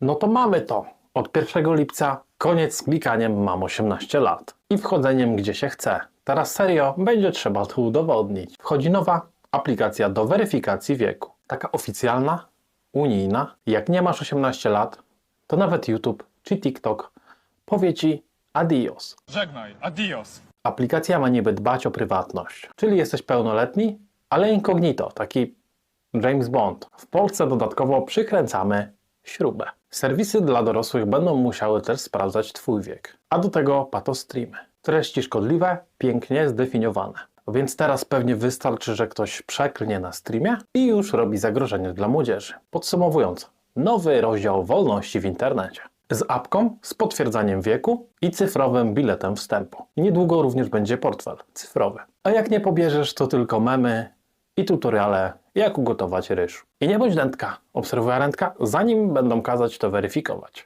No to mamy to. Od 1 lipca koniec z klikaniem mam 18 lat i wchodzeniem gdzie się chce. Teraz serio będzie trzeba to udowodnić. Wchodzi nowa aplikacja do weryfikacji wieku. Taka oficjalna, unijna. Jak nie masz 18 lat, to nawet YouTube czy TikTok powie ci adios. Żegnaj, adios. Aplikacja ma niby dbać o prywatność, czyli jesteś pełnoletni, ale incognito, taki James Bond. W Polsce dodatkowo przykręcamy śrubę. Serwisy dla dorosłych będą musiały też sprawdzać Twój wiek, a do tego patostreamy. Treści szkodliwe, pięknie zdefiniowane. Więc teraz pewnie wystarczy, że ktoś przeklnie na streamie i już robi zagrożenie dla młodzieży. Podsumowując, nowy rozdział wolności w internecie. Z apką, z potwierdzaniem wieku i cyfrowym biletem wstępu. Niedługo również będzie portfel cyfrowy. A jak nie pobierzesz, to tylko memy i tutoriale, jak ugotować ryż. I nie bądź dętka, obserwuj rętka, zanim będą kazać to weryfikować.